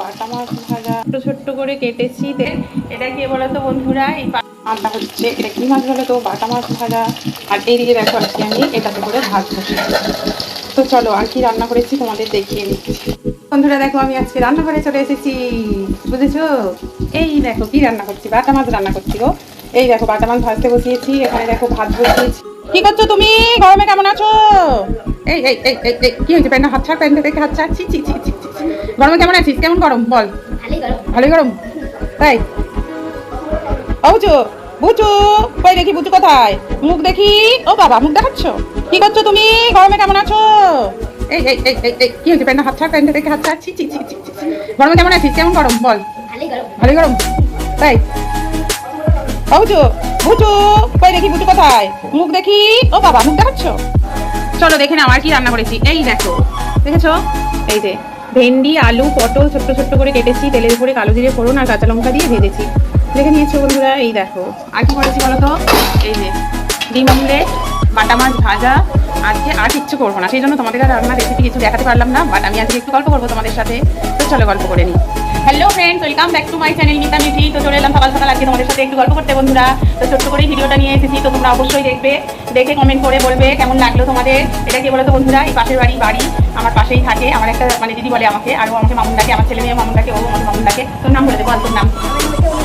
বাটা মাছ ভাজা। ছোট্ট ছোট্ট করে কেটেছি। এটা কি বলতো বন্ধুরা? এই হচ্ছে এটা কি মাছ বলো তো বাটা মাছ ভাজা। আর এইদিকে দেখো আজকে আমি এটাতে করে ভাত তো চলো আর কি রান্না করেছি তোমাদের দেখিয়ে দিচ্ছি। বন্ধুরা দেখো আমি আজকে রান্না করে চলে এসেছি। বুঝেছ? এই দেখো কি রান্না করছি? বাটা মাছ রান্না করছি গো। এই দেখো বাটা মাছ ভাজতে বসিয়েছি। এখানে দেখো ভাত বসিয়েছি। কি করছ তুমি? গরমে কেমন আছো? এই এই এই এই, এই কি হয়েছে? প্যান্টটা হাত ছাড় প্যান্টটা দেখে হাত ছাড়। ছি ছি ছি ছি। গরমে কেমন আছিস? কেমন গরম? বল। ভালোই গরম। তাই ও বুচু কই দেখি বুচু কোথায়? মুখ দেখি? ও বাবা মুখ দেখাচ্ছ? কি করছ তুমি? গরমে কেমন আছো? এই এই এই এই, এই কি হয়েছে? প্যান্টটা হাত ছাড় প্যান্টটা দেখে হাত ছাড়। ছি ছি ছি ছি। গরমে কেমন আছিস? কেমন গরম? বল। ভালোই গরম। তাই ও বুচু বুচু কই দেখি বুচু কোথায়? মুখ দেখি? ও বাবা মুখ দেখাচ্ছ? চলো দেখে নাও আর কি রান্না করেছি। এই দেখো, দেখেছ? এই যে, ভেন্ডি, আলু, পটল ছোট্ট ছোট্ট করে কেটেছি, তেলের উপরে কালো জিরে ফোড়ন আর কাঁচা লঙ্কা দিয়ে ভেজেছি। দেখে নিয়েছো বন্ধুরা, এই দেখো। আর কি করেছি বলো তো? এই যে, ডিম অমলেট, বাটা মাছ ভাজা। আজকে আর কিচ্ছু করব না, সেই জন্য তোমাদের আর রান্নার রেসিপি কিছু দেখাতে পারলাম না বাট আমি আজকে একটু গল্প করব তোমাদের সাথে। তো চলো গল্প করে নিই। Hello friends welcome back to my channel Mita Mithi তো চলে এলাম সকাল সকাল আজকে তোমাদের সাথে একটু গল্প করতে, বন্ধুরা। তো ছোট্ট করে ভিডিওটা নিয়ে এসেছি, তো তোমরা অবশ্যই দেখবে, দেখে কমেন্ট করে বলবে কেমন লাগল তোমাদের। এটা কি বলতো বন্ধুরা, এই পাশের বাড়ি বাড়ি আমার পাশেই থাকে। আমার একটা মানে দিদি বলে আমাকে, আর ও আমাকে মামুন ডাকে, আমার ছেলে মেয়ে মামুন ডাকে, ও আমাকে মামুন ডাকে। তোর নাম বলে দে বল তোর নাম?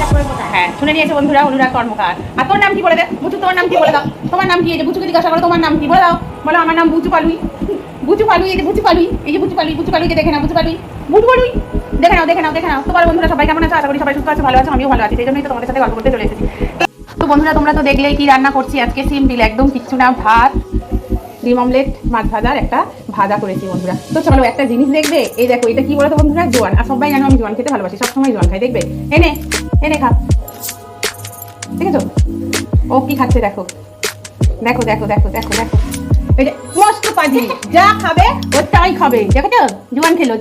আমার হ্যাঁ শুনে নিয়েছে বন্ধুরা, অনুরাগ কর্মকার। আর তোর নাম কি বলে দে? বুচু তোমার নাম কি বলে দাও? তোমার নাম কি? এই যে বুচুকে জিজ্ঞাসা করো, তোমার নাম কি? বলে দাও বলো, আমার নাম বুচু পালুই বুচু পালুই এই যে বুচু পালুই এই যে বুচু পালুই বুচু পালুইকে দেখে না বুচু পালুই বুচু পালুই দেখে নাও দেখে নাও দেখে নাও। তোমার বন্ধুরা, সবাই কেমন আছে? আশা করি সবাই সুস্থ আছে, ভালো আছে, আমিও ভালো আছি। সেই জন্যই তো তোমাদের সাথে গল্প করতে চলে এসেছি। তো বন্ধুরা, তোমরা তো দেখলেই কি রান্না করছি আজকে? সিম্পল, একদম কিচ্ছু না। ভাত, ডিম অমলেট, মাছ ভাজার একটা ভাজা করেছি বন্ধুরা। তো চলো একটা জিনিস দেখবে। এই দেখো, এটা কি বলতো বন্ধুরা? জোয়ান। আর সবাই জানো আমি জোয়ান খেতে ভালোবাসি, সবসময় জোয়ান খাই। দেখবে? এনে এনে খা। আছে ও কি খাচ্ছে, দেখো। দেখো দেখো দেখো দেখো দেখো। যা খাবে খেলো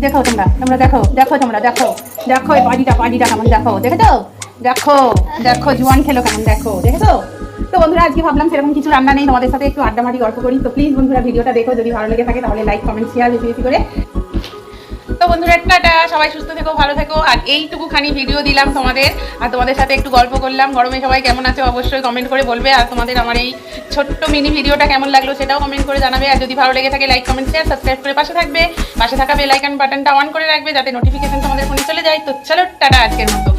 দেখো তোমরা তোমরা দেখো দেখো তোমরা, দেখো। দেখো কেমন, দেখো। দেখো দেখো খেলো কেমন, দেখো। তো? বন্ধুরা, আজকে ভাবলাম সেরকম কিছু রান্না নেই। তোমাদের সাথে একটু আড্ডা মারি গল্প করি। তো প্লিজ বন্ধুরা, ভিডিওটা দেখো। যদি ভালো লেগে থাকে, তাহলে লাইক কমেন্ট শেয়ার বেশি বেশি করে। তো বন্ধুরা টাটা সবাই সুস্থ থেকো ভালো থেকো। আর এইটুকুখানি ভিডিও দিলাম তোমাদের। আর তোমাদের সাথে একটু গল্প করলাম। গরমে সবাই কেমন আছে অবশ্যই কমেন্ট করে বলবে। আর তোমাদের আমার এই ছোট্ট মিনি ভিডিওটা কেমন লাগল সেটাও কমেন্ট করে জানাবে। আর যদি ভালো লেগে থাকে লাইক কমেন্ট শেয়ার সাবস্ক্রাইব করে পাশে থাকবে। পাশে থাকা বেল আইকন বাটনটা অন করে রাখবে যাতে নোটিফিকেশন তোমাদের ফোনে চলে যায়। তো চলো টাটা আজকের মতো।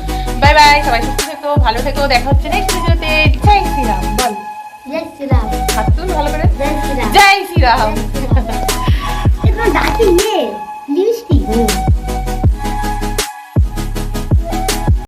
বাই বাই সবাই সুস্থ থেকো ভালো থেকো। দেখা হচ্ছে নেক্সট ভিডিওতে জয় শ্রীরাম বল। জয় শ্রীরাম। ভালো করে। জয় শ্রীরাম।